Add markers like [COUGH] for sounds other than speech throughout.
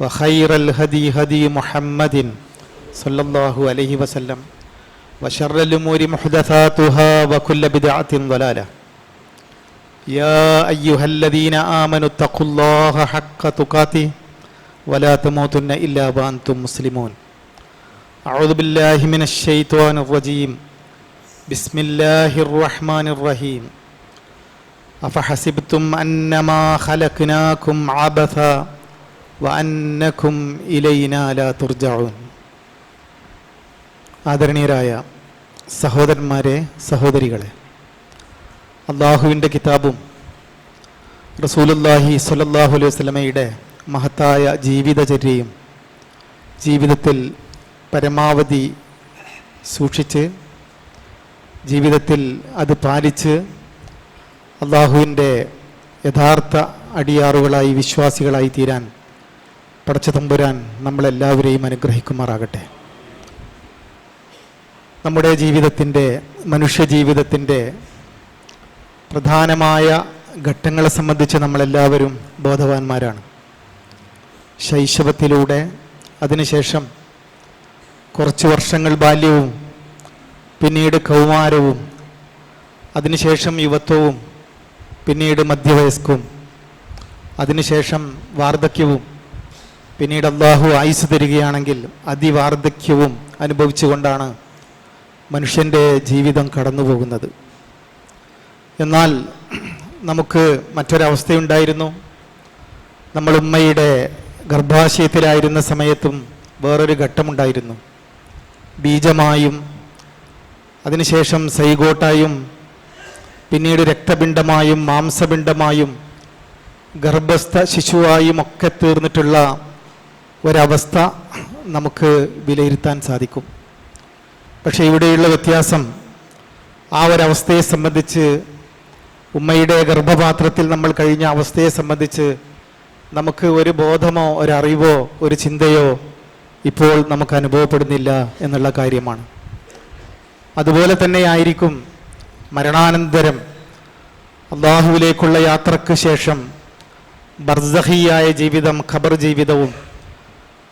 وخير الهدي هدي محمد صلى الله عليه وسلم وشر الأمور محدثاتها وكل بدعة ضلالة. يا أيها الذين آمنوا اتقوا الله حق تقاته ولا تموتن إلا وأنتم مسلمون. أعوذ بالله من الشيطان الرجيم. بسم الله الرحمن الرحيم. أفحسبتم أنما خلقناكم عبثا വാന്നഖും ആദരണീയരായ സഹോദരന്മാരെ സഹോദരികളെ അള്ളാഹുവിന്റെ കിതാബും റസൂലുല്ലാഹി സ്വലല്ലാഹു അലൈഹി വസ്ലമയുടെ മഹത്തായ ജീവിതചര്യയും ജീവിതത്തിൽ പരമാവധി സൂക്ഷിച്ച് ജീവിതത്തിൽ അത് പാലിച്ച് അള്ളാഹുവിന്റെ യഥാർത്ഥ അടിയാറുകളായി വിശ്വാസികളായി തീരാൻ പടച്ചതമ്പുരാൻ നമ്മളെല്ലാവരെയും അനുഗ്രഹിക്കുമാറാകട്ടെ. നമ്മുടെ ജീവിതത്തിന്റെ മനുഷ്യ ജീവിതത്തിന്റെ പ്രധാനമായ ഘട്ടങ്ങളെ സംബന്ധിച്ച് നമ്മളെല്ലാവരും ബോധവാന്മാരാണ്. ശൈശവത്തിലൂടെ അതിനുശേഷം കുറച്ച് വർഷങ്ങൾ ബാല്യവും പിന്നീട് കൗമാരവും അതിനുശേഷം യുവത്വവും പിന്നീട് മധ്യവയസ്കവും അതിനുശേഷം വാർദ്ധക്യവും പിന്നീട് അള്ളാഹു ആയുസ് തരികയാണെങ്കിൽ അതിവാർദ്ധക്യവും അനുഭവിച്ചുകൊണ്ടാണ് മനുഷ്യന്റെ ജീവിതം കടന്നു പോകുന്നത് എന്നാൽ നമുക്ക് മറ്റൊരവസ്ഥയുണ്ടായിരുന്നു. നമ്മൾ ഉമ്മയുടെ ഗർഭാശയത്തിലായിരുന്ന സമയത്തും വേറൊരു ഘട്ടമുണ്ടായിരുന്നു. ബീജമായും അതിനുശേഷം സൈഗോട്ടായും പിന്നീട് രക്തപിണ്ഡമായും മാംസപിണ്ഡമായും ഗർഭസ്ഥ ശിശുവായും ഒക്കെ തീർന്നിട്ടുള്ള ഒരവസ്ഥ നമുക്ക് വിലയിരുത്താൻ സാധിക്കും. പക്ഷേ ഇവിടെയുള്ള വ്യത്യാസം ആ ഒരവസ്ഥയെ സംബന്ധിച്ച് ഉമ്മയുടെ ഗർഭപാത്രത്തിൽ നമ്മൾ കഴിഞ്ഞ അവസ്ഥയെ സംബന്ധിച്ച് നമുക്ക് ഒരു ബോധമോ ഒരറിവോ ഒരു ചിന്തയോ ഇപ്പോൾ നമുക്ക് അനുഭവപ്പെടുന്നില്ല എന്നുള്ള കാര്യമാണ്. അതുപോലെ തന്നെ ആയിരിക്കും മരണാനന്തരം അള്ളാഹുവിലേക്കുള്ള യാത്രയ്ക്ക് ശേഷം ബർസഹിയായ ജീവിതം ഖബർ ജീവിതവും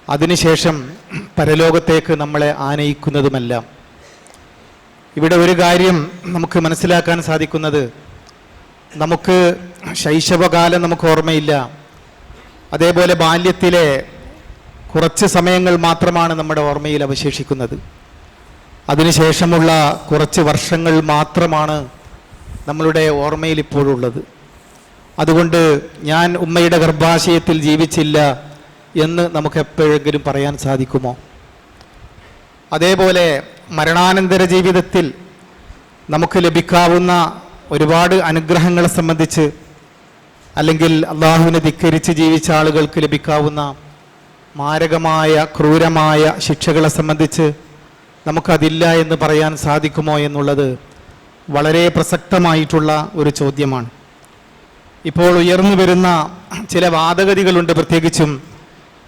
അതിനുശേഷം പരലോകത്തേക്ക് നമ്മളെ ആനയിക്കുന്നതുമെല്ലാം. ഇവിടെ ഒരു കാര്യം നമുക്ക് മനസ്സിലാക്കാൻ സാധിക്കുന്നത്. നമുക്ക് ശൈശവകാലം നമുക്ക് ഓർമ്മയില്ല. അതേപോലെ ബാല്യത്തിലെ കുറച്ച് സമയങ്ങൾ മാത്രമാണ് നമ്മുടെ ഓർമ്മയിൽ അവശേഷിക്കുന്നത്. അതിനുശേഷമുള്ള കുറച്ച് വർഷങ്ങൾ മാത്രമാണ് നമ്മളുടെ ഓർമ്മയിൽ ഇപ്പോഴുള്ളത്. അതുകൊണ്ട് ഞാൻ ഉമ്മയുടെ ഗർഭാശയത്തിൽ ജീവിച്ചില്ല. എന്ന് നമുക്ക് എപ്പോഴെങ്കിലും പറയാൻ സാധിക്കുമോ? അതേപോലെ മരണാനന്തര ജീവിതത്തിൽ നമുക്ക് ലഭിക്കാവുന്ന ഒരുപാട് അനുഗ്രഹങ്ങളെ സംബന്ധിച്ച് അല്ലെങ്കിൽ അള്ളാഹുവിനെ ധിക്കരിച്ച് ജീവിച്ച ആളുകൾക്ക് ലഭിക്കാവുന്ന മാരകമായ ക്രൂരമായ ശിക്ഷകളെ സംബന്ധിച്ച് നമുക്കതില്ല എന്ന് പറയാൻ സാധിക്കുമോ എന്നുള്ളത് വളരെ പ്രസക്തമായിട്ടുള്ള ഒരു ചോദ്യമാണ്. ഇപ്പോൾ ഉയർന്നു വരുന്ന ചില വാദഗതികളുണ്ട് പ്രത്യേകിച്ചും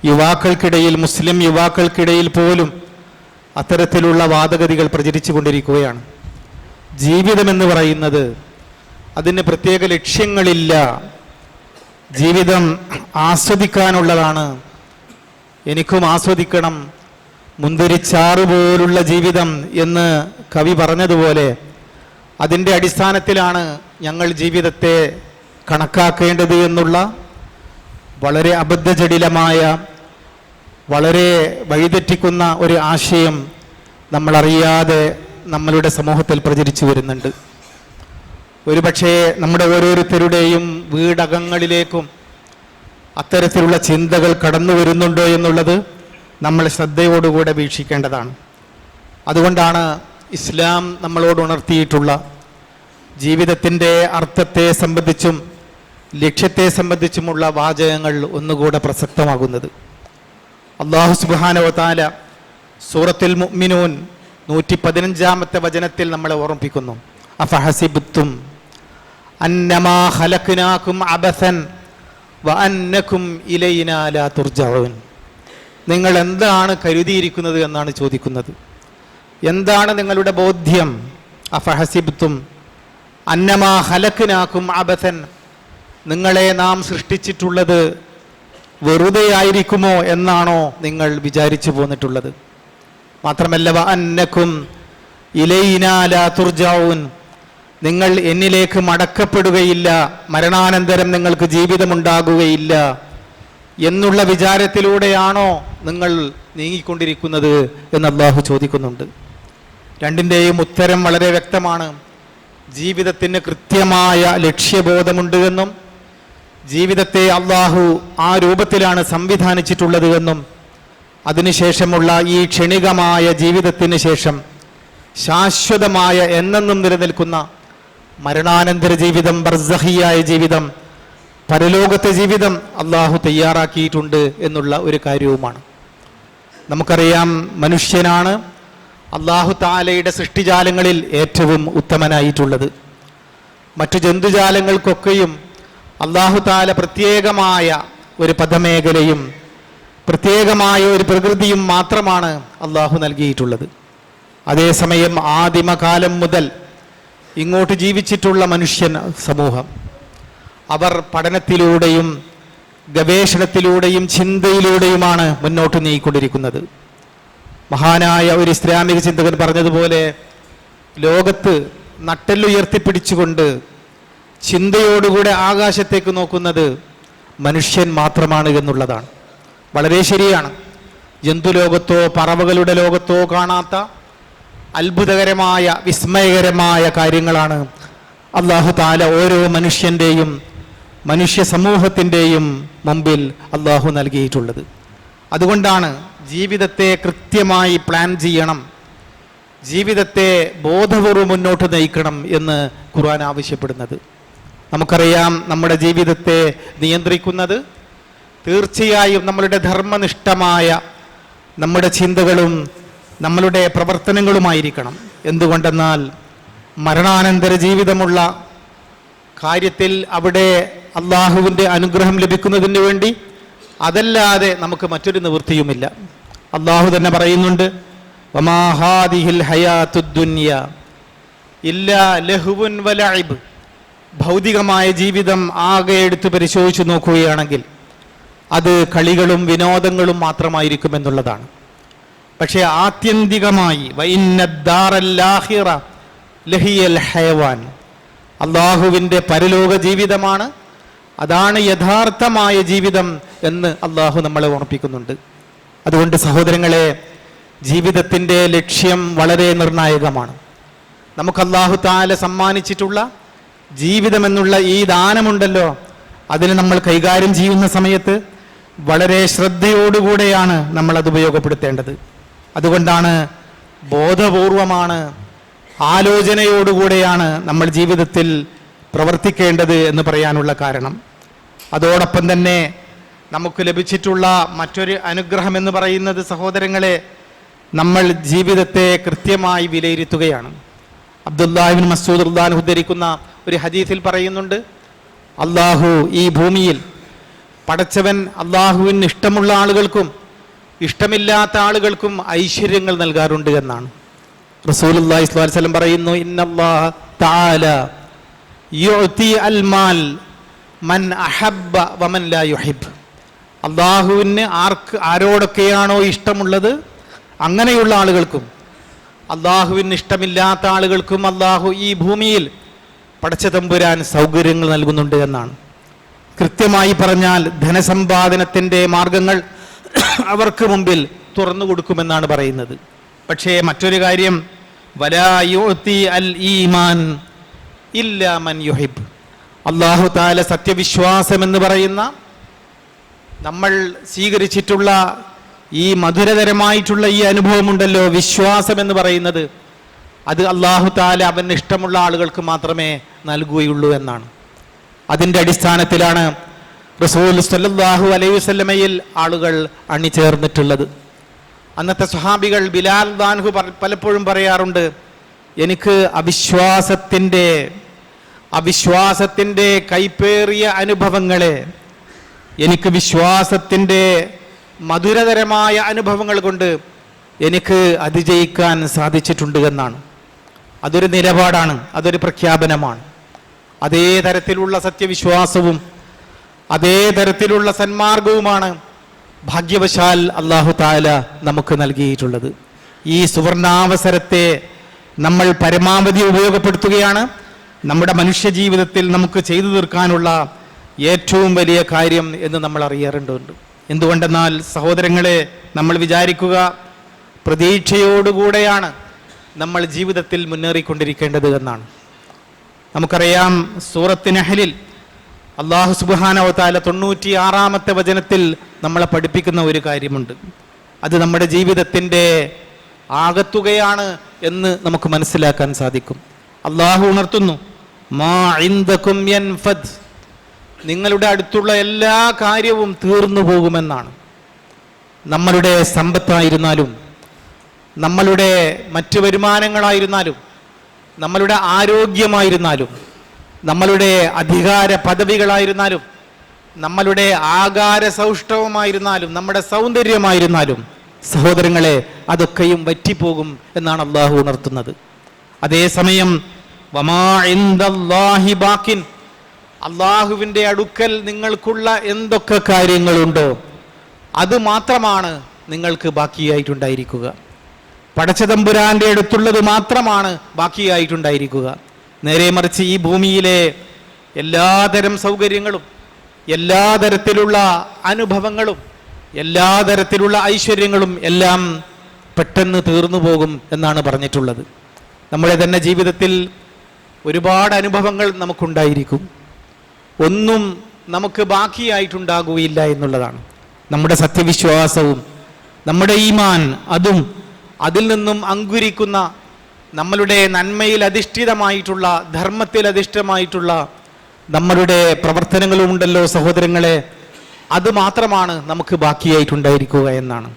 യുവാക്കൾക്കിടയിൽ മുസ്ലിം യുവാക്കൾക്കിടയിൽ പോലും അത്തരത്തിലുള്ള വാദഗതികൾ പ്രചരിച്ചു കൊണ്ടിരിക്കുകയാണ്. ജീവിതമെന്ന് പറയുന്നത് അതിന് പ്രത്യേക ലക്ഷ്യങ്ങളില്ല. ജീവിതം ആസ്വദിക്കാനുള്ളതാണ്. എനിക്കും ആസ്വദിക്കണം. മുന്തിരിച്ചാറ് പോലുള്ള ജീവിതം എന്ന് കവി പറഞ്ഞതുപോലെ അതിന്റെ അടിസ്ഥാനത്തിലാണ് ഞങ്ങൾ ജീവിതത്തെ കണക്കാക്കേണ്ടത് എന്നുള്ള വളരെ അബദ്ധജടിലമായ വളരെ വഴിതെറ്റിക്കുന്ന ഒരു ആശയം നമ്മളറിയാതെ നമ്മളുടെ സമൂഹത്തിൽ പ്രചരിച്ചു വരുന്നുണ്ട്. ഒരുപക്ഷേ നമ്മുടെ ഓരോരുത്തരുടെയും വീടകങ്ങളിലേക്കും അത്തരത്തിലുള്ള ചിന്തകൾ കടന്നു വരുന്നുണ്ടോ എന്നുള്ളത് നമ്മൾ ശ്രദ്ധയോടുകൂടെ വീക്ഷിക്കേണ്ടതാണ്. അതുകൊണ്ടാണ് ഇസ്ലാം നമ്മളോട് ഉണർത്തിയിട്ടുള്ള ജീവിതത്തിന്റെ അർത്ഥത്തെ സംബന്ധിച്ചും ലക്ഷ്യത്തെ സംബന്ധിച്ചുമുള്ള വാചകങ്ങൾ ഒന്നുകൂടെ പ്രസക്തമാകുന്നത്. അള്ളാഹു സുബാനവതാല സൂറത്തിൽ മുഅ്മിനൂൻ നൂറ്റി പതിനഞ്ചാമത്തെ വചനത്തിൽ നമ്മളെ ഓർമ്മിപ്പിക്കുന്നു. അഫഹസിബുത്തും അന്നമാ ഹലക്കുനാക്കും അബസൻ വ അന്നകും ഇലൈനാ ലാ തുർജഊൻ നിങ്ങൾ എന്താണ് കരുതിയിരിക്കുന്നത് എന്നാണ് ചോദിക്കുന്നത്. എന്താണ് നിങ്ങളുടെ ബോധ്യം? അഫഹസിബുത്തും അന്നമാ ഹലക്കിനാക്കും അബസൻ നിങ്ങളെ നാം സൃഷ്ടിച്ചിട്ടുള്ളത് വെറുതെ ആയിരിക്കുമോ എന്നാണോ നിങ്ങൾ വിചാരിച്ചു പോന്നിട്ടുള്ളത്. മാത്രമല്ല അന്നക്കും ഇലൈനാല തുർജാവൂൻ നിങ്ങൾ എന്നിലേക്ക് മടക്കപ്പെടുകയില്ല മരണാനന്തരം നിങ്ങൾക്ക് ജീവിതമുണ്ടാകുകയില്ല എന്നുള്ള വിചാരത്തിലൂടെയാണോ നിങ്ങൾ നീങ്ങിക്കൊണ്ടിരിക്കുന്നത് എന്ന് അള്ളാഹു ചോദിക്കുന്നുണ്ട്. രണ്ടിന്റെയും ഉത്തരം വളരെ വ്യക്തമാണ്. ജീവിതത്തിന് കൃത്യമായ ലക്ഷ്യബോധമുണ്ട് എന്നും ജീവിതത്തെ അള്ളാഹു ആ രൂപത്തിലാണ് സംവിധാനിച്ചിട്ടുള്ളത് എന്നും അതിനുശേഷമുള്ള ഈ ക്ഷണികമായ ജീവിതത്തിന് ശേഷം ശാശ്വതമായ എന്നെന്നും നിലനിൽക്കുന്ന മരണാനന്തര ജീവിതം ബർസഹിയായ ജീവിതം പരലോകത്തെ ജീവിതം അള്ളാഹു തയ്യാറാക്കിയിട്ടുണ്ട് എന്നുള്ള ഒരു കാര്യവുമാണ്. നമുക്കറിയാം മനുഷ്യനാണ് അള്ളാഹു താലയുടെ സൃഷ്ടിജാലങ്ങളിൽ ഏറ്റവും ഉത്തമനായിട്ടുള്ളത്. മറ്റു ജന്തുജാലങ്ങൾക്കൊക്കെയും അള്ളാഹു താല പ്രത്യേകമായ ഒരു പദമേഖലയും പ്രത്യേകമായ ഒരു പ്രകൃതിയും മാത്രമാണ് അള്ളാഹു നൽകിയിട്ടുള്ളത്. അതേസമയം ആദിമകാലം മുതൽ ഇങ്ങോട്ട് ജീവിച്ചിട്ടുള്ള മനുഷ്യൻ സമൂഹം. അവർ പഠനത്തിലൂടെയും ഗവേഷണത്തിലൂടെയും ചിന്തയിലൂടെയുമാണ് മുന്നോട്ട് നീങ്ങിക്കൊണ്ടിരിക്കുന്നത്. മഹാനായ ഒരു ഇസ്ലാമിക ചിന്തകൻ പറഞ്ഞതുപോലെ ലോകത്ത് നട്ടെല്ലുയർത്തിപ്പിടിച്ചുകൊണ്ട് ചിന്തയോടുകൂടെ ആകാശത്തേക്ക് നോക്കുന്നത് മനുഷ്യൻ മാത്രമാണ് എന്നുള്ളതാണ്. വളരെ ശരിയാണ്. ജന്തുലോകത്തോ പറവകളുടെ ലോകത്തോ കാണാത്ത അത്ഭുതകരമായ വിസ്മയകരമായ കാര്യങ്ങളാണ് അള്ളാഹു താല ഓരോ മനുഷ്യന്റെയും മനുഷ്യ സമൂഹത്തിന്റെയും മുമ്പിൽ അള്ളാഹു നൽകിയിട്ടുള്ളത്. അതുകൊണ്ടാണ് ജീവിതത്തെ കൃത്യമായി പ്ലാൻ ചെയ്യണം ജീവിതത്തെ ബോധപൂർവം മുന്നോട്ട് നയിക്കണം എന്ന് ഖുർആൻ ആവശ്യപ്പെടുന്നത്. നമുക്കറിയാം നമ്മുടെ ജീവിതത്തെ നിയന്ത്രിക്കുന്നത് തീർച്ചയായും നമ്മളുടെ ധർമ്മനിഷ്ഠമായ നമ്മുടെ ചിന്തകളും നമ്മളുടെ പ്രവർത്തനങ്ങളുമായിരിക്കണം. എന്തുകൊണ്ടെന്നാൽ മരണാനന്തര ജീവിതമുള്ള കാര്യത്തിൽ അവിടെ അള്ളാഹുവിന്റെ അനുഗ്രഹം ലഭിക്കുന്നതിന് വേണ്ടി അതല്ലാതെ നമുക്ക് മറ്റൊരു നിവൃത്തിയുമില്ല. അള്ളാഹു തന്നെ പറയുന്നുണ്ട് വമാഹാദിഹിൽ ഹയാത്തുദ്ദുന്യ ഇല്ല ലഹുവുൻ വലഇബ് ഭൗതികമായ ജീവിതം ആകെ എടുത്ത് പരിശോധിച്ചു നോക്കുകയാണെങ്കിൽ അത് കളികളും വിനോദങ്ങളും മാത്രമായിരിക്കും എന്നുള്ളതാണ്. പക്ഷേ ആത്യന്തികമായി ലഹിയൽ ഹയവാൻ അള്ളാഹുവിന്റെ പരലോക ജീവിതമാണ് അതാണ് യഥാർത്ഥമായ ജീവിതം എന്ന് അള്ളാഹു നമ്മളെ ഓർമ്മിപ്പിക്കുന്നുണ്ട് അതുകൊണ്ട് സഹോദരങ്ങളെ ജീവിതത്തിന്റെ ലക്ഷ്യം വളരെ നിർണായകമാണ്. നമുക്ക് അള്ളാഹു താല സമ്മാനിച്ചിട്ടുള്ള ജീവിതമെന്നുള്ള ഈ ദാനമുണ്ടല്ലോ അതിനെ നമ്മൾ കൈകാര്യം ചെയ്യുന്ന സമയത്ത് വളരെ ശ്രദ്ധയോടുകൂടെയാണ് നമ്മൾ അത് ഉപയോഗപ്പെടുത്തേണ്ടത്. അതുകൊണ്ടാണ് ബോധപൂർവമാണ് ആലോചനയോടുകൂടെയാണ് നമ്മൾ ജീവിതത്തിൽ പ്രവർത്തിക്കേണ്ടത് എന്ന് പറയാനുള്ള കാരണം. അതോടൊപ്പം തന്നെ നമുക്ക് ലഭിച്ചിട്ടുള്ള മറ്റൊരു അനുഗ്രഹം എന്ന് പറയുന്നത് സഹോദരങ്ങളെ നമ്മൾ ജീവിതത്തെ കൃത്യമായി വിലയിരുത്തുകയാണ്. അബ്ദുല്ലാഹിബിൻ മസൂദ് ഉദ്ദാൻ ഉദ്ധരിക്കുന്ന ഒരു ഹദീസിൽ പറയുന്നുണ്ട് അള്ളാഹു ഈ ഭൂമിയിൽ പടച്ചവൻ അള്ളാഹുവിന് ഇഷ്ടമുള്ള ആളുകൾക്കും ഇഷ്ടമില്ലാത്ത ആളുകൾക്കും ഐശ്വര്യങ്ങൾ നൽകാറുണ്ട് എന്നാണ്. റസൂൽ അള്ളാഹി വസല്ലം പറയുന്നു യുഅതി അൽമാൽ മൻ അഹബ്ബ വമൻ ലാ അള്ളാഹുവിന് ആർക്ക് ആരോടൊക്കെയാണോ ഇഷ്ടമുള്ളത് അങ്ങനെയുള്ള ആളുകൾക്കും അള്ളാഹുവിന് ഇഷ്ടമില്ലാത്ത ആളുകൾക്കും അള്ളാഹു ഈ ഭൂമിയിൽ പടച്ച തമ്പുരാൻ സൗകര്യങ്ങൾ നൽകുന്നുണ്ട് എന്നാണ്. കൃത്യമായി പറഞ്ഞാൽ ധനസമ്പാദനത്തിന്റെ മാർഗങ്ങൾ [CLEARS THROAT] അവർക്ക് മുമ്പിൽ തുറന്നു കൊടുക്കുമെന്നാണ് പറയുന്നത്. പക്ഷേ മറ്റൊരു കാര്യം വലായോത്തി അൽ ഈമാൻ ഇല്ലാ മൻ യുഹിബ്. അള്ളാഹു താല സത്യവിശ്വാസം എന്ന് പറയുന്ന നമ്മൾ സ്വീകരിച്ചിട്ടുള്ള ഈ മധുരതരമായിട്ടുള്ള ഈ അനുഭവമുണ്ടല്ലോ വിശ്വാസം എന്ന് പറയുന്നത്. അത് അള്ളാഹു താല അവന് ഇഷ്ടമുള്ള ആളുകൾക്ക് മാത്രമേ നൽകുകയുള്ളൂ എന്നാണ്. അതിന്റെ അടിസ്ഥാനത്തിലാണ് റസൂൽ സല്ലാഹു അലൈഹി വസല്ലമയിൽ ആളുകൾ അണിചേർന്നിട്ടുള്ളത്. അന്നത്തെ സ്വഹാബികൾ ബിലാൽ ദാൻഹു പലപ്പോഴും പറയാറുണ്ട് എനിക്ക് അവിശ്വാസത്തിന്റെ അവിശ്വാസത്തിന്റെ കൈപ്പേറിയ അനുഭവങ്ങളെ എനിക്ക് വിശ്വാസത്തിന്റെ മധുരതരമായ അനുഭവങ്ങൾ കൊണ്ട് എനിക്ക് അതിജയിക്കാൻ സാധിച്ചിട്ടുണ്ട് എന്നാണ്. അതൊരു നിലപാടാണ് അതൊരു പ്രഖ്യാപനമാണ്. അതേ തരത്തിലുള്ള സത്യവിശ്വാസവും അതേ തരത്തിലുള്ള സന്മാർഗവുമാണ് ഭാഗ്യവശാൽ അള്ളാഹു താല നമുക്ക് നൽകിയിട്ടുള്ളത്. ഈ സുവർണാവസരത്തെ നമ്മൾ പരമാവധി ഉപയോഗപ്പെടുത്തുകയാണ്. നമ്മുടെ മനുഷ്യ ജീവിതത്തിൽ നമുക്ക് ചെയ്തു തീർക്കാനുള്ള ഏറ്റവും വലിയ കാര്യം എന്ന് നമ്മൾ അറിയാറുണ്ട്. എന്തുകൊണ്ടെന്നാൽ സഹോദരങ്ങളെ നമ്മൾ വിചാരിക്കുക പ്രതീക്ഷയോടുകൂടെയാണ് നമ്മൾ ജീവിതത്തിൽ മുന്നേറിക്കൊണ്ടിരിക്കേണ്ടത് എന്നാണ്. നമുക്കറിയാം സൂറത്ത് നഹലിൽ അള്ളാഹു സുബാനവത്താല തൊണ്ണൂറ്റി ആറാമത്തെ വചനത്തിൽ നമ്മളെ പഠിപ്പിക്കുന്ന ഒരു കാര്യമുണ്ട്. അത് നമ്മുടെ ജീവിതത്തിന്റെ ആകത്തുകയാണ് എന്ന് നമുക്ക് മനസ്സിലാക്കാൻ സാധിക്കും. അള്ളാഹു ഉണർത്തുന്നു മാ നിങ്ങളുടെ അടുത്തുള്ള എല്ലാ കാര്യവും തീർന്നു പോകുമെന്നാണ്. നമ്മളുടെ സമ്പത്തായിരുന്നാലും നമ്മളുടെ മറ്റ് വരുമാനങ്ങളായിരുന്നാലും നമ്മളുടെ ആരോഗ്യമായിരുന്നാലും നമ്മളുടെ അധികാര പദവികളായിരുന്നാലും നമ്മളുടെ ആകാര സൗഷ്ഠവമായിരുന്നാലും നമ്മുടെ സൗന്ദര്യമായിരുന്നാലും സഹോദരങ്ങളെ അതൊക്കെയും വറ്റിപ്പോകും എന്നാണ് അള്ളാഹു ഉണർത്തുന്നത്. അതേസമയം വമാ അള്ളാഹുവിന്റെ അടുക്കൽ നിങ്ങൾക്കുള്ള എന്തൊക്കെ കാര്യങ്ങളുണ്ടോ അത് മാത്രമാണ് നിങ്ങൾക്ക് ബാക്കിയായിട്ടുണ്ടായിരിക്കുക. പടച്ചതമ്പുരാന്റെ അടുത്തുള്ളത് മാത്രമാണ് ബാക്കിയായിട്ടുണ്ടായിരിക്കുക. നേരെ മറിച്ച് ഈ ഭൂമിയിലെ എല്ലാതരം സൗകര്യങ്ങളും എല്ലാ തരത്തിലുള്ള അനുഭവങ്ങളും എല്ലാ തരത്തിലുള്ള ഐശ്വര്യങ്ങളും എല്ലാം പെട്ടെന്ന് തീർന്നു പോകും എന്നാണ് പറഞ്ഞിട്ടുള്ളത്. നമ്മുടെ തന്നെ ജീവിതത്തിൽ ഒരുപാട് അനുഭവങ്ങൾ നമുക്കുണ്ടായിരിക്കും. ഒന്നും നമുക്ക് ബാക്കിയായിട്ടുണ്ടാകുകയില്ല എന്നുള്ളതാണ്. നമ്മുടെ സത്യവിശ്വാസവും നമ്മുടെ ഈമാൻ അതും അതിൽ നിന്നും അങ്കുരിക്കുന്ന നമ്മളുടെ നന്മയിൽ അധിഷ്ഠിതമായിട്ടുള്ള ധർമ്മത്തിൽ അധിഷ്ഠിതമായിട്ടുള്ള നമ്മളുടെ പ്രവർത്തനങ്ങളുമുണ്ടല്ലോ സഹോദരങ്ങളെ അത് മാത്രമാണ് നമുക്ക് ബാക്കിയായിട്ടുണ്ടായിരിക്കുക എന്നാണ്.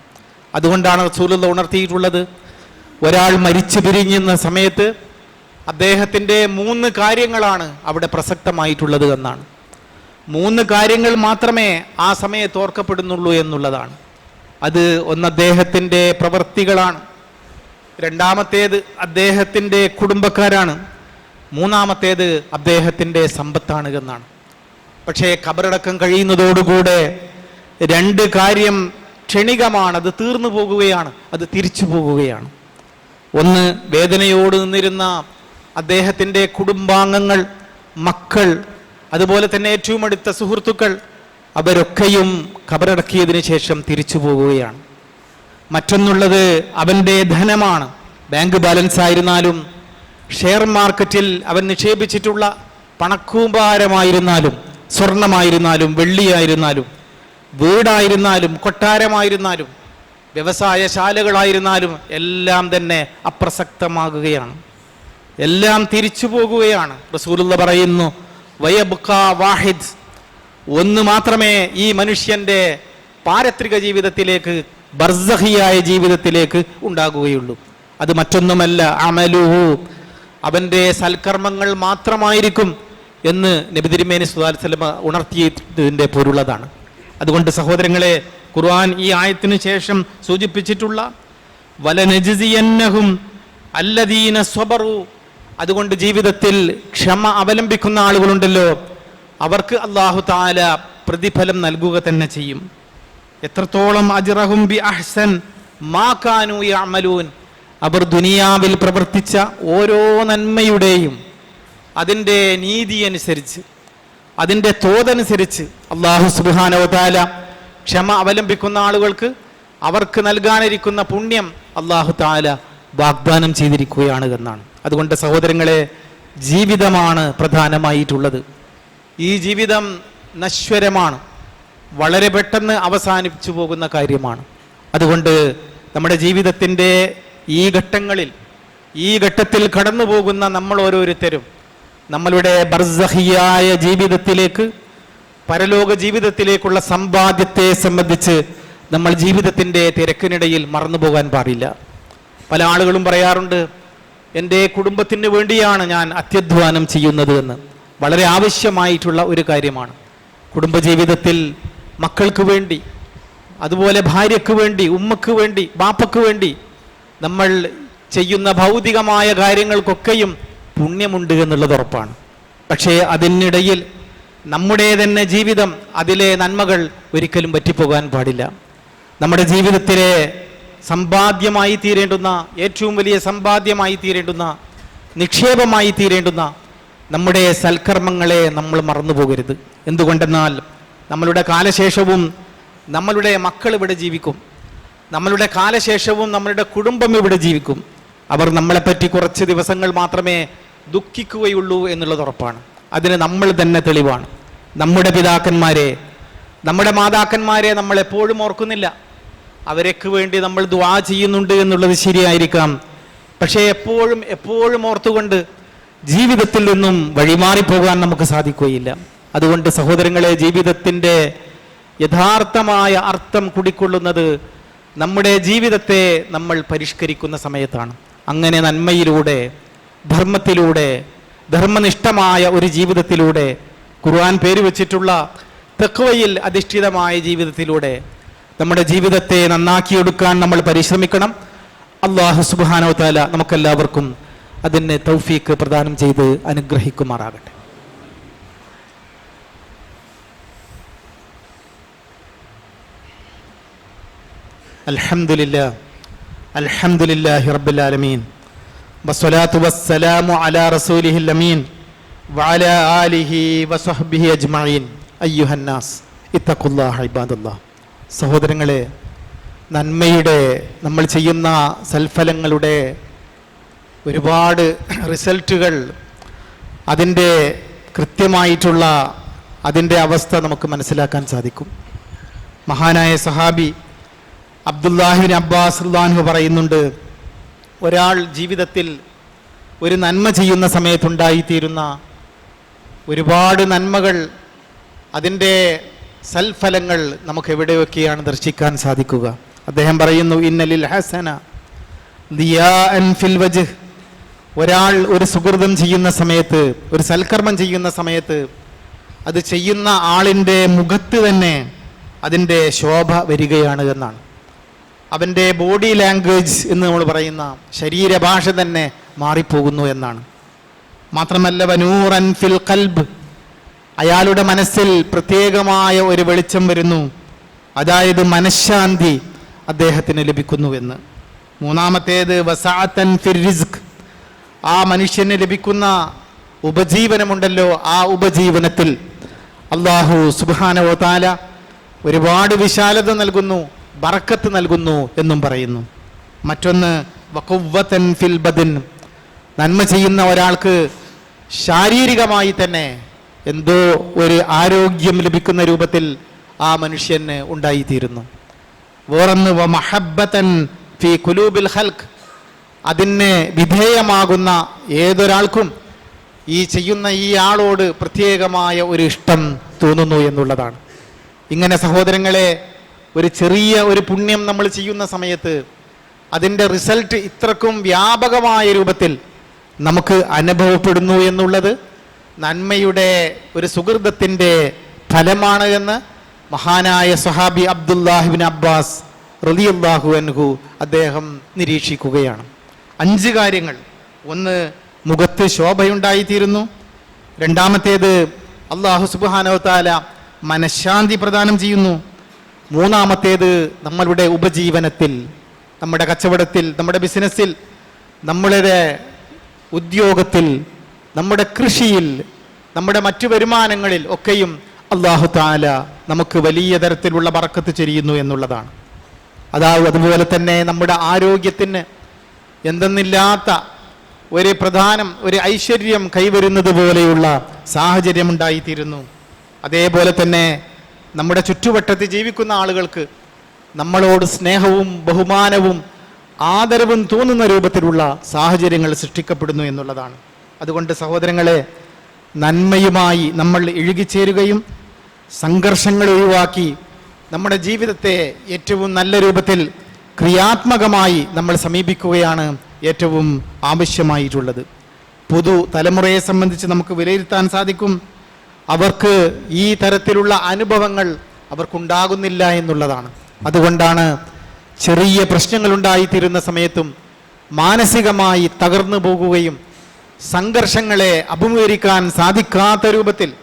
അതുകൊണ്ടാണ് റസൂലുള്ള ഉണർത്തിയിട്ടുള്ളത് ഒരാൾ മരിച്ചു പിരിഞ്ഞുന്ന സമയത്ത് അദ്ദേഹത്തിന്റെ മൂന്ന് കാര്യങ്ങളാണ് അവിടെ പ്രസക്തമായിട്ടുള്ളത് എന്നാണ്. മൂന്ന് കാര്യങ്ങൾ മാത്രമേ ആ സമയത്ത് ഓർക്കപ്പെടുന്നുള്ളൂ എന്നുള്ളതാണ്. അത് ഒന്ന് അദ്ദേഹത്തിന്റെ പ്രവൃത്തികളാണ് രണ്ടാമത്തേത് അദ്ദേഹത്തിന്റെ കുടുംബക്കാരാണ്. മൂന്നാമത്തേത് അദ്ദേഹത്തിന്റെ സമ്പത്താണ് എന്നാണ്. പക്ഷേ ഖബറടക്കം കഴിയുന്നതോടുകൂടെ രണ്ട് കാര്യം ക്ഷണികമാണ്. അത് തീർന്നു പോകുകയാണ്. അത് തിരിച്ചു പോകുകയാണ്. ഒന്ന് വേദനയോട് നിന്നിരുന്ന അദ്ദേഹത്തിന്റെ കുടുംബാംഗങ്ങൾ മക്കൾ അതുപോലെ തന്നെ ഏറ്റവും അടുത്ത സുഹൃത്തുക്കൾ അവരൊക്കെയും ഖബറടക്കിയതിനു ശേഷം തിരിച്ചു പോവുകയാണ്. മറ്റൊന്നുള്ളത് അവന്റെ ധനമാണ്. ബാങ്ക് ബാലൻസ് ആയിരുന്നാലും ഷെയർ മാർക്കറ്റിൽ അവൻ നിക്ഷേപിച്ചിട്ടുള്ള പണക്കൂമ്പാരമായിരുന്നാലും സ്വർണമായിരുന്നാലും വെള്ളിയായിരുന്നാലും വീടായിരുന്നാലും കൊട്ടാരമായിരുന്നാലും വ്യവസായശാലകളായിരുന്നാലും എല്ലാം തന്നെ അപ്രസക്തമാകുകയാണ്. എല്ലാം തിരിച്ചു പോകുകയാണ് റസൂലുള്ള പറയുന്നു വയബുക്ക വാഹിദ്. ഒന്ന് മാത്രമേ ഈ മനുഷ്യന്റെ പാരത്രിക ജീവിതത്തിലേക്ക് ബർസഹിയായ ജീവിതത്തിലേക്ക് ഉണ്ടാകുകയുള്ളൂ. അത് മറ്റൊന്നുമല്ല അമലുഹു. അവന്റെ സൽക്കർമ്മങ്ങൾ മാത്രമായിരിക്കും എന്ന് നബി തിരുമേനി സുദാൽ സ്വലമ ഉണർത്തിയതിന്റെ പൊരുളതാണ്. അതുകൊണ്ട് സഹോദരങ്ങളെ ഖുർആൻ ഈ ആയത്തിനു ശേഷം സൂചിപ്പിച്ചിട്ടുള്ള വലനജിയന്നഹും അല്ലദീന സ്വബറു അതുകൊണ്ട് ജീവിതത്തിൽ ക്ഷമ അവലംബിക്കുന്ന ആളുകളുണ്ടല്ലോ. അവർക്ക് അള്ളാഹു താല പ്രതിഫലം നൽകുക തന്നെ ചെയ്യും. എത്രത്തോളം അജിറഹും ബി അഹ്സൻ മാക്കാനു അമലൂൻ അവർ ദുനിയാവിൽ പ്രവർത്തിച്ച ഓരോ നന്മയുടെയും അതിന്റെ നീതി അനുസരിച്ച് അതിന്റെ തോതനുസരിച്ച് അള്ളാഹു സുബാനോ താല ക്ഷമ അവലംബിക്കുന്ന ആളുകൾക്ക് അവർക്ക് നൽകാനിരിക്കുന്ന പുണ്യം അള്ളാഹു താല വാഗ്ദാനം ചെയ്തിരിക്കുകയാണ് എന്നാണ്. അതുകൊണ്ട് സഹോദരങ്ങളെ ജീവിതമാണ് പ്രധാനമായിട്ടുള്ളത്. ഈ ജീവിതം നശ്വരമാണ്. വളരെ പെട്ടെന്ന് അവസാനിച്ചു പോകുന്ന കാര്യമാണ്. അതുകൊണ്ട് നമ്മുടെ ജീവിതത്തിന്റെ ഈ ഘട്ടങ്ങളിൽ ഈ ഘട്ടത്തിൽ കടന്നു പോകുന്ന നമ്മൾ ഓരോരുത്തരും നമ്മളുടെ ബർസഹിയായ ജീവിതത്തിലേക്ക് പരലോക ജീവിതത്തിലേക്കുള്ള സമ്പാദ്യത്തെ സംബന്ധിച്ച് നമ്മൾ ജീവിതത്തിന്റെ തിരക്കിനിടയിൽ മറന്നു പോകാൻ പാടില്ല. പല ആളുകളും പറയാറുണ്ട് എന്റെ കുടുംബത്തിന് വേണ്ടിയാണ് ഞാൻ അത്യധ്വാനം ചെയ്യുന്നത് എന്ന് വളരെ ആവശ്യമായിട്ടുള്ള ഒരു കാര്യമാണ്. കുടുംബജീവിതത്തിൽ മക്കൾക്ക് വേണ്ടി അതുപോലെ ഭാര്യയ്ക്ക് വേണ്ടി ഉമ്മക്ക് വേണ്ടി ബാപ്പക്ക് വേണ്ടി നമ്മൾ ചെയ്യുന്ന ഭൗതികമായ കാര്യങ്ങൾക്കൊക്കെയും പുണ്യമുണ്ട് എന്നുള്ളത് ഉറപ്പാണ്. പക്ഷേ അതിനിടയിൽ നമ്മുടെ തന്നെ ജീവിതം അതിലെ നന്മകൾ ഒരിക്കലും പറ്റിപ്പോകാൻ പാടില്ല. നമ്മുടെ ജീവിതത്തിലെ സമ്പാദ്യമായി തീരേണ്ടുന്ന ഏറ്റവും വലിയ സമ്പാദ്യമായി തീരേണ്ടുന്ന നിക്ഷേപമായി തീരേണ്ടുന്ന നമ്മുടെ സൽക്കർമ്മങ്ങളെ നമ്മൾ മറന്നു പോകരുത് എന്തുകൊണ്ടെന്നാൽ നമ്മളുടെ കാലശേഷവും നമ്മളുടെ മക്കൾ ഇവിടെ ജീവിക്കും. നമ്മളുടെ കാലശേഷവും നമ്മളുടെ കുടുംബം ഇവിടെ ജീവിക്കും. അവർ നമ്മളെപ്പറ്റി കുറച്ച് ദിവസങ്ങൾ മാത്രമേ ദുഃഖിക്കുകയുള്ളൂ എന്നുള്ളത് ഉറപ്പാണ്. അതിന് നമ്മൾ തന്നെ തെളിവാണ്. നമ്മുടെ പിതാക്കന്മാരെ നമ്മുടെ മാതാക്കന്മാരെ നമ്മൾ എപ്പോഴും ഓർക്കുന്നില്ല. അവരൊക്കെ വേണ്ടി നമ്മൾ ദ്വാ ചെയ്യുന്നുണ്ട് എന്നുള്ളത് ശരിയായിരിക്കാം. പക്ഷേ എപ്പോഴും എപ്പോഴും ഓർത്തുകൊണ്ട് ജീവിതത്തിൽ നിന്നും വഴിമാറിപ്പോകാൻ നമുക്ക് സാധിക്കുകയില്ല. അതുകൊണ്ട് സഹോദരങ്ങളെ ജീവിതത്തിന്റെ യഥാർത്ഥമായ അർത്ഥം കുടിക്കൊള്ളുന്നത് നമ്മുടെ ജീവിതത്തെ നമ്മൾ പരിഷ്കരിക്കുന്ന സമയത്താണ്. അങ്ങനെ നന്മയിലൂടെ ധർമ്മത്തിലൂടെ ധർമ്മനിഷ്ഠമായ ഒരു ജീവിതത്തിലൂടെ ഖുർആൻ പേര് വെച്ചിട്ടുള്ള തെക്കുവയിൽ അധിഷ്ഠിതമായ ജീവിതത്തിലൂടെ നമ്മുടെ ജീവിതത്തെ നന്നാക്കിയെടുക്കാൻ നമ്മൾ പരിശ്രമിക്കണം. അള്ളാഹു സുബാനോ താല നമുക്കെല്ലാവർക്കും അതിന് തൗഫീക്ക് പ്രദാനം ചെയ്ത് അനുഗ്രഹിക്കുമാറാകട്ടെ. അൽഹംദുലില്ലാ അൽഹംദുലില്ലാഹി റബ്ബിൽ ആലമീൻ. വസ്സലാത്തു വസ്സലാമു അലാ റസൂലിഹിൽ അമീൻ. വഅലാ ആലിഹി വസഹ്ബിഹി അജ്മഈൻ. അയ്യുഹന്നാസ്. ഇത്തഖുല്ലാഹ ഇബാദല്ലാഹ്. സഹോദരങ്ങളെ നന്മയുടെ നമ്മൾ ചെയ്യുന്ന സൽഫലങ്ങളുടെ ഒരുപാട് റിസൾട്ടുകൾ അതിന്റെ കൃത്യമായിട്ടുള്ള അതിന്റെ അവസ്ഥ നമുക്ക് മനസ്സിലാക്കാൻ സാധിക്കും. മഹാനായ സഹാബി അബ്ദുല്ലാഹിബിൻ അബ്ബാസ് അള്ളാഹു പറയുന്നുണ്ട് ഒരാൾ ജീവിതത്തിൽ ഒരു നന്മ ചെയ്യുന്ന സമയത്തുണ്ടായിത്തീരുന്ന ഒരുപാട് നന്മകൾ അതിന്റെ സൽഫലങ്ങൾ നമുക്ക് എവിടെയൊക്കെയാണ് ദർശിക്കാൻ സാധിക്കുക? അദ്ദേഹം പറയുന്നു ഇന്നലിൽ ഹസന ഫിൽ ഒരാൾ ഒരു സുഹൃതം ചെയ്യുന്ന സമയത്ത് ഒരു സൽക്കർമ്മം ചെയ്യുന്ന സമയത്ത് അത് ചെയ്യുന്ന ആളിന്റെ മുഖത്ത് തന്നെ അതിന്റെ ശോഭ വരികയാണ് എന്നാണ്. അവന്റെ ബോഡി ലാംഗ്വേജ് എന്ന് നമ്മൾ പറയുന്ന ശരീരഭാഷ തന്നെ മാറിപ്പോകുന്നു എന്നാണ്. മാത്രമല്ല വനൂർ അൻഫിൽ കൽബ് അയാളുടെ മനസ്സിൽ പ്രത്യേകമായ ഒരു വെളിച്ചം വരുന്നു. അതായത് മനഃശാന്തി അദ്ദേഹത്തിന് ലഭിക്കുന്നുവെന്ന് മൂന്നാമത്തേത് വസാത്തൻ ഫിർ റിസ്ക് ആ മനുഷ്യന് ലഭിക്കുന്ന ഉപജീവനമുണ്ടല്ലോ ആ ഉപജീവനത്തിൽ. അള്ളാഹു സുബാനവോ താല ഒരുപാട് വിശാലത നൽകുന്നു ബറക്കത്ത് നൽകുന്നു എന്നും പറയുന്നു. മറ്റൊന്ന് വക്കുവത്തൻ ഫിൽ ബദൻ. നന്മ ചെയ്യുന്ന ഒരാൾക്ക് ശാരീരികമായി തന്നെ എന്തോ ഒരു ആരോഗ്യം ലഭിക്കുന്ന രൂപത്തിൽ ആ മനുഷ്യന് ഉണ്ടായിത്തീരുന്നു. വേറൊന്ന് വ മഹബ്ബത്തൻ ഫി കുലൂബിൽ ഹൽക്ക് അതിന് വിധേയമാകുന്ന ഏതൊരാൾക്കും ഈ ചെയ്യുന്ന ഈ ആളോട് പ്രത്യേകമായ ഒരു ഇഷ്ടം തോന്നുന്നു എന്നുള്ളതാണ്. ഇങ്ങനെ സഹോദരങ്ങളെ ഒരു ചെറിയ ഒരു പുണ്യം നമ്മൾ ചെയ്യുന്ന സമയത്ത് അതിന്റെ റിസൾട്ട് ഇത്രക്കും വ്യാപകമായ രൂപത്തിൽ നമുക്ക് അനുഭവപ്പെടുന്നു എന്നുള്ളത് നന്മയുടെ ഒരു സുഹൃതത്തിന്റെ ഫലമാണ് എന്ന് മഹാനായ സഹാബി അബ്ദുല്ലാഹിബിൻ അബ്ബാസ് റലിയല്ലാഹു അൻഹു അദ്ദേഹം നിരീക്ഷിക്കുകയാണ്. അഞ്ച് കാര്യങ്ങൾ. ഒന്ന് മുഖത്ത് ശോഭയുണ്ടായിത്തീരുന്നു. രണ്ടാമത്തേത് അള്ളാഹു സുബാനോ താല മനഃശാന്തി പ്രദാനം ചെയ്യുന്നു. മൂന്നാമത്തേത് നമ്മളുടെ ഉപജീവനത്തിൽ നമ്മുടെ കച്ചവടത്തിൽ നമ്മുടെ ബിസിനസ്സിൽ നമ്മളുടെ ഉദ്യോഗത്തിൽ നമ്മുടെ കൃഷിയിൽ നമ്മുടെ മറ്റു വരുമാനങ്ങളിൽ ഒക്കെയും അള്ളാഹു താല നമുക്ക് വലിയ തരത്തിലുള്ള വറക്കത്ത് ചെരിയുന്നു എന്നുള്ളതാണ്. അതാ അതുപോലെ തന്നെ നമ്മുടെ ആരോഗ്യത്തിന് എന്തെന്നില്ലാത്ത ഒരു പ്രധാനം ഒരു ഐശ്വര്യം കൈവരുന്നത് പോലെയുള്ള സാഹചര്യം ഉണ്ടായിത്തീരുന്നു. അതേപോലെ തന്നെ നമ്മുടെ ചുറ്റുവട്ടത്ത് ജീവിക്കുന്ന ആളുകൾക്ക് നമ്മളോട് സ്നേഹവും ബഹുമാനവും ആദരവും തോന്നുന്ന രൂപത്തിലുള്ള സാഹചര്യങ്ങൾ സൃഷ്ടിക്കപ്പെടുന്നു എന്നുള്ളതാണ്. അതുകൊണ്ട് സഹോദരങ്ങളെ നന്മയുമായി നമ്മൾ ഇഴുകിച്ചേരുകയും സംഘർഷങ്ങൾ ഒഴിവാക്കി നമ്മുടെ ജീവിതത്തെ ഏറ്റവും നല്ല രൂപത്തിൽ ക്രിയാത്മകമായി നമ്മൾ സമീപിക്കുകയാണ് ഏറ്റവും ആവശ്യമായിട്ടുള്ളത്. പുതു തലമുറയെ സംബന്ധിച്ച് നമുക്ക് വിലയിരുത്താൻ സാധിക്കും. അവർക്ക് ഈ തരത്തിലുള്ള അനുഭവങ്ങൾ അവർക്കുണ്ടാകുന്നില്ല എന്നുള്ളതാണ്. അതുകൊണ്ടാണ് ചെറിയ പ്രശ്നങ്ങൾ ഉണ്ടായിത്തീരുന്ന സമയത്തും മാനസികമായി തകർന്നു പോകുകയും സംഘർഷങ്ങളെ അഭിമുഖീകരിക്കാൻ സാധിക്കാത്ത രൂപത്തിൽ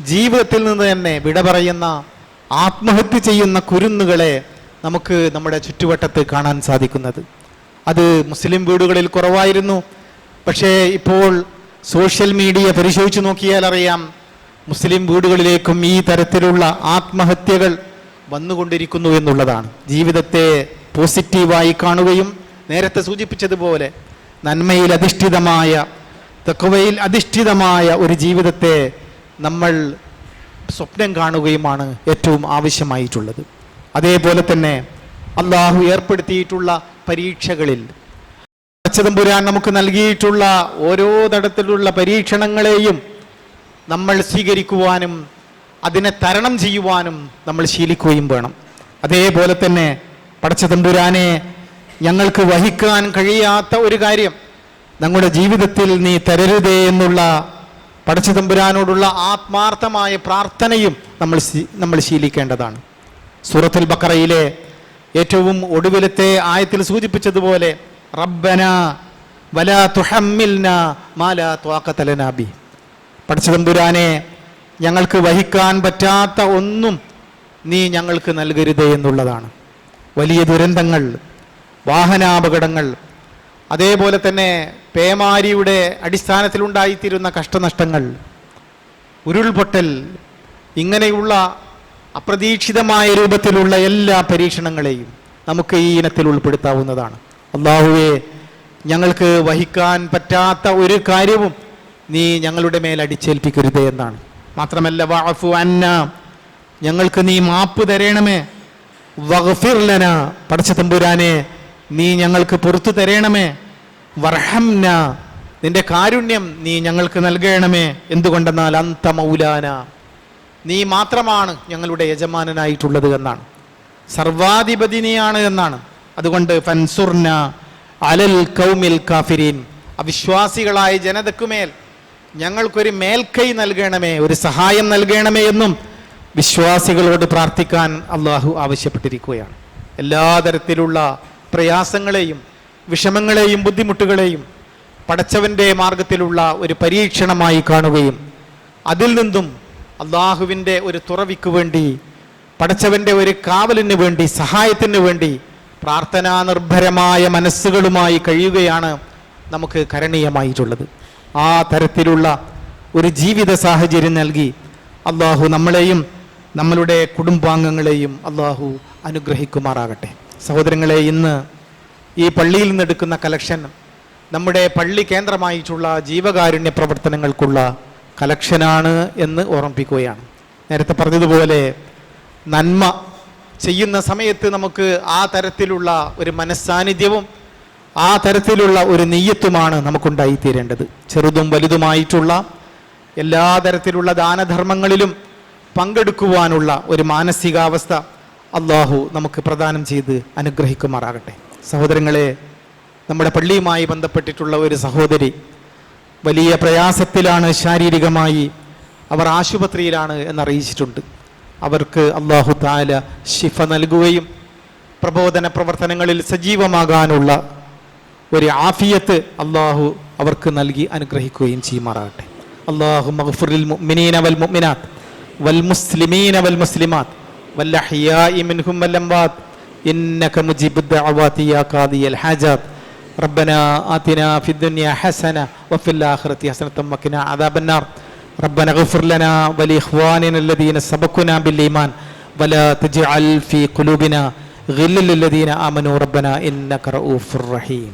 ജീവിതത്തിൽ നിന്ന് തന്നെ വിട പറയുന്ന ആത്മഹത്യ ചെയ്യുന്ന കുരുന്നുകളെ നമുക്ക് നമ്മുടെ ചുറ്റുവട്ടത്ത് കാണാൻ സാധിക്കുന്നത്. അത് മുസ്ലിം വീടുകളിൽ കുറവായിരുന്നു. പക്ഷേ ഇപ്പോൾ സോഷ്യൽ മീഡിയ പരിശോധിച്ച് നോക്കിയാൽ അറിയാം മുസ്ലിം വീടുകളിലേക്കും ഈ തരത്തിലുള്ള ആത്മഹത്യകൾ വന്നുകൊണ്ടിരിക്കുന്നു എന്നുള്ളതാണ്. ജീവിതത്തെ പോസിറ്റീവായി കാണുകയും നേരത്തെ സൂചിപ്പിച്ചതുപോലെ നന്മയിൽ അധിഷ്ഠിതമായ തെക്കുവയിൽ അധിഷ്ഠിതമായ ഒരു ജീവിതത്തെ നമ്മൾ സ്വപ്നം കാണുകയുമാണ് ഏറ്റവും ആവശ്യമായിട്ടുള്ളത്. അതേപോലെ തന്നെ അള്ളാഹു ഏർപ്പെടുത്തിയിട്ടുള്ള പരീക്ഷകളിൽ അച്ചതമ്പുരാൻ നമുക്ക് നൽകിയിട്ടുള്ള ഓരോ തരത്തിലുള്ള പരീക്ഷണങ്ങളെയും നമ്മൾ സ്വീകരിക്കുവാനും അതിനെ തരണം ചെയ്യുവാനും നമ്മൾ ശീലിക്കുകയും വേണം. അതേപോലെ തന്നെ പടച്ചതമ്പുരാനെ ഞങ്ങൾക്ക് വഹിക്കാൻ കഴിയാത്ത ഒരു കാര്യം ഞങ്ങളുടെ ജീവിതത്തിൽ നീ തരരുതേ എന്നുള്ള പടച്ചതമ്പുരാനോടുള്ള ആത്മാർത്ഥമായ പ്രാർത്ഥനയും നമ്മൾ നമ്മൾ ശീലിക്കേണ്ടതാണ്. സൂറത്തുൽ ബക്കറയിലെ ഏറ്റവും ഒടുവിലത്തെ ആയത്തിൽ സൂചിപ്പിച്ചതുപോലെ റബ്ബന വലാ തുഹമ്മിൽന മാലാ ത്വാഖത ലനാ ബി. പടച്ചതമ്പുരാനെ ഞങ്ങൾക്ക് വഹിക്കാൻ പറ്റാത്ത ഒന്നും നീ ഞങ്ങൾക്ക് നൽകരുതേ എന്നുള്ളതാണ്. വലിയ ദുരന്തങ്ങൾ വാഹനാപകടങ്ങൾ അതേപോലെ തന്നെ പേമാരിയുടെ അടിസ്ഥാനത്തിലുണ്ടായിത്തീരുന്ന കഷ്ടനഷ്ടങ്ങൾ ഉരുൾപൊട്ടൽ ഇങ്ങനെയുള്ള അപ്രതീക്ഷിതമായ രൂപത്തിലുള്ള എല്ലാ പരീക്ഷണങ്ങളെയും നമുക്ക് ഈ ഇനത്തിൽ ഉൾപ്പെടുത്താവുന്നതാണ്. അള്ളാഹുവെ ഞങ്ങൾക്ക് വഹിക്കാൻ പറ്റാത്ത ഒരു കാര്യവും നീ ഞങ്ങളുടെ മേൽ അടിച്ചേൽപ്പിക്കരുത് എന്നാണ്. മാത്രമല്ല വഅഫു അന്ന ഞങ്ങൾക്ക് നീ മാപ്പ് തരണമേ. വഗ്ഫിർ ലന. പടച്ച തമ്പുരാനെ നീ ഞങ്ങൾക്ക് പുറത്തു തരേണമേ. വർഹംന. നിന്റെ കാരുണ്യം നീ ഞങ്ങൾക്ക് നൽകണമേ. എന്തുകൊണ്ടെന്നാൽ അന്ത മൗലാന. നീ മാത്രമാണ് ഞങ്ങളുടെ യജമാനനായിട്ടുള്ളത് എന്നാണ്. സർവാധിപതിനിയാണ് എന്നാണ്. അതുകൊണ്ട് ഫൻസുർന അലൽ കൗമിൽ കാഫിരീൻ. അവിശ്വാസികളായ ജനതക്കുമേൽ ഞങ്ങൾക്കൊരു മേൽക്കൈ നൽകണമേ ഒരു സഹായം നൽകണമേ എന്നും വിശ്വാസികളോട് പ്രാർത്ഥിക്കാൻ അള്ളാഹു ആവശ്യപ്പെട്ടിരിക്കുകയാണ്. എല്ലാ തരത്തിലുള്ള പ്രയാസങ്ങളെയും വിഷമങ്ങളെയും ബുദ്ധിമുട്ടുകളെയും പടച്ചവന്റെ മാർഗത്തിലുള്ള ഒരു പരീക്ഷണമായി കാണുകയും അതിൽ നിന്നും അള്ളാഹുവിന്റെ ഒരു തുറവിക്ക് വേണ്ടി പടച്ചവന്റെ ഒരു കാവലിന് വേണ്ടി സഹായത്തിന് വേണ്ടി പ്രാർത്ഥനാ നിർഭരമായ മനസ്സുകളുമായി കഴിയുകയാണ് നമുക്ക് കരണീയമായിട്ടുള്ളത്. ആ തരത്തിലുള്ള ഒരു ജീവിത സാഹചര്യം നൽകി അള്ളാഹു നമ്മളെയും നമ്മളുടെ കുടുംബാംഗങ്ങളെയും അള്ളാഹു അനുഗ്രഹിക്കുമാറാകട്ടെ. സഹോദരങ്ങളെ ഇന്ന് ഈ പള്ളിയിൽ നിന്നെടുക്കുന്ന കലക്ഷൻ നമ്മുടെ പള്ളി കേന്ദ്രമായിട്ടുള്ള ജീവകാരുണ്യ പ്രവർത്തനങ്ങൾക്കുള്ള കലക്ഷനാണ് എന്ന് ഓർമ്മിപ്പിക്കുകയാണ്. നേരത്തെ പറഞ്ഞതുപോലെ നന്മ ചെയ്യുന്ന സമയത്ത് നമുക്ക് ആ തരത്തിലുള്ള ഒരു മനസ്സാന്നിധ്യവും ആ തരത്തിലുള്ള ഒരു നെയ്യത്തുമാണ് നമുക്കുണ്ടായിത്തീരേണ്ടത്. ചെറുതും വലുതുമായിട്ടുള്ള എല്ലാ തരത്തിലുള്ള ദാനധർമ്മങ്ങളിലും പങ്കെടുക്കുവാനുള്ള ഒരു മാനസികാവസ്ഥ അള്ളാഹു നമുക്ക് പ്രദാനം ചെയ്ത് അനുഗ്രഹിക്കുമാറാകട്ടെ. സഹോദരങ്ങളെ നമ്മുടെ പള്ളിയുമായി ബന്ധപ്പെട്ടിട്ടുള്ള ഒരു സഹോദരി വലിയ പ്രയാസത്തിലാണ് ശാരീരികമായി അവർ ആശുപത്രിയിലാണ് എന്നറിയിച്ചിട്ടുണ്ട്. അവർക്ക് അള്ളാഹു താല ശിഫ നൽകുകയും പ്രബോധന പ്രവർത്തനങ്ങളിൽ സജീവമാകാനുള്ള ഒരു ആഫിയത്ത് അള്ളാഹു അവർക്ക് നൽകി അനുഗ്രഹിക്കുകയും ചെയ്യുമാറാകട്ടെ. അള്ളാഹു മഹഫുറിൽ മുഅ്മിനീന വൽ മുഅ്മിനാത്ത് വൽ മുസ്ലിമീന വൽ മുസ്ലിമാത്ത് والأحياء منهم والأموات إنك مجيب الدعوات يا قاضي الحاجات ربنا آتنا في الدنيا حسنة وفي الآخرة حسنة وقنا عذاب النار ربنا اغفر لنا ولإخواننا الذين سبقونا بالإيمان ولا تجعل في قلوبنا غل للذين آمنوا ربنا إنك رؤوف رحيم